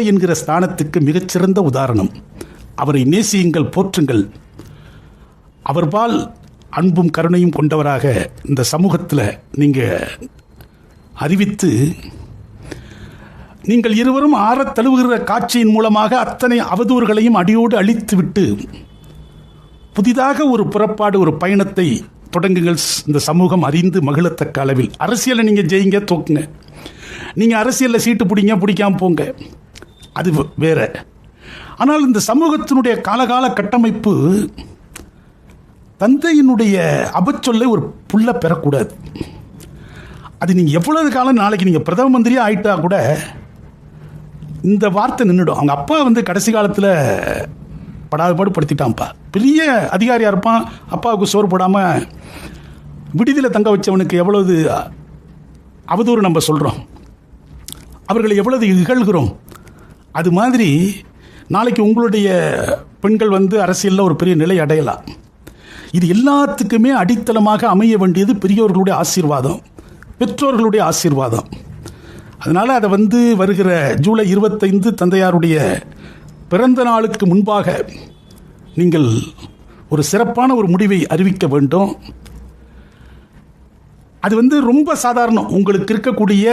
என்கிற ஸ்தானத்துக்கு மிகச்சிறந்த உதாரணம். அவரை நேசியுங்கள் போற்றுங்கள். அவர்பால் அன்பும் கருணையும் கொண்டவராக இந்த சமூகத்தில் நீங்கள் அறிவித்து நீங்கள் இருவரும் ஆறத் தழுவுகிற காட்சியின் மூலமாக அத்தனை அவதூறுகளையும் அடியோடு அழித்துவிட்டு புதிதாக ஒரு புறப்பாடு ஒரு பயணத்தை தொடங்குங்கள். இந்த சமூகம் அறிந்து மகிழத்தக்க அளவில். அரசியலை நீங்கள் ஜெயிங்க தோக்குங்க. நீங்கள் அரசியலில் சீட்டு பிடிங்க பிடிக்காம போங்க. அது வேற. ஆனால் இந்த சமூகத்தினுடைய காலகால கட்டமைப்பு தந்தையினுடைய அபச்சொல்லை ஒரு புள்ள பெறக்கூடாது. அது நீங்கள் எவ்வளவு காலம் நாளைக்கு நீங்கள் பிரதம மந்திரியாக ஆயிட்டா கூட இந்த வார்த்தை நின்றுடும் அவங்க அப்பா வந்து கடைசி காலத்தில் படாதபாடு படுத்திட்டான்ப்பா. பெரிய அதிகாரியாக இருப்பான். அப்பாவுக்கு சோறு போடாமல் விடுதியில் தங்க வச்சவனுக்கு எவ்வளவு அவதூறு நம்ம சொல்கிறோம் அவர்களை எவ்வளவு இகழ்கிறோம். அது மாதிரி நாளைக்கு உங்களுடைய பெண்கள் வந்து அரசியலில் ஒரு பெரிய நிலை அடையலாம். இது எல்லாத்துக்குமே அடித்தளமாக அமைய வேண்டியது பெரியோர்களுடைய ஆசீர்வாதம் பெற்றோர்களுடைய ஆசீர்வாதம். அதனால் அதை வந்து வருகிற ஜூலை இருபத்தைந்து தந்தையாருடைய பிறந்த நாளுக்கு முன்பாக நீங்கள் ஒரு சிறப்பான ஒரு முடிவை அறிவிக்க வேண்டும். அது வந்து ரொம்ப சாதாரணம். உங்களுக்கு இருக்கக்கூடிய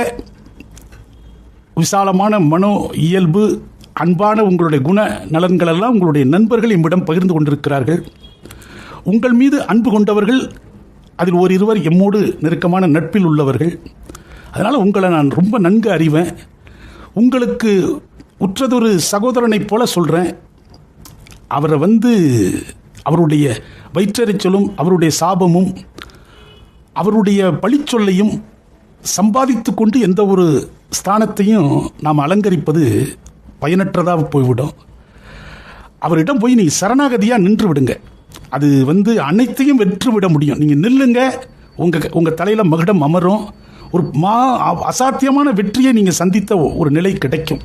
விசாலமான மனோ இயல்பு அன்பான உங்களுடைய குண நலன்களெல்லாம் உங்களுடைய நண்பர்கள் எம்மிடம் பகிர்ந்து கொண்டிருக்கிறார்கள். உங்கள் மீது அன்பு கொண்டவர்கள் அதில் ஒரு இருவர் எம்மோடு நெருக்கமான நட்பில் உள்ளவர்கள். அதனால் உங்களை நான் ரொம்ப நன்கு அறிவேன். உங்களுக்கு உற்றதொரு சகோதரனைப் போல சொல்கிறேன் அவரை வந்து அவருடைய வயிற்றறிச்சலும் அவருடைய சாபமும் அவருடைய பழிச்சொல்லையும் சம்பாதித்து கொண்டு எந்த ஒரு ஸ்தானத்தையும் நாம் அலங்கரிப்பது பயனற்றதாக போய்விடும். அவரிடம் போய் நீ சரணாகதியாக நின்று விடுங்க. அது வந்து அனைத்தையும் வெற்றுவிட முடியும். நீங்கள் நில்லுங்க. உங்கள் உங்கள் தலையில் மகுடம் அமரும். ஒரு மா அசாத்தியமான வெற்றியை நீங்கள் சந்தித்த ஒரு நிலை கிடைக்கும்.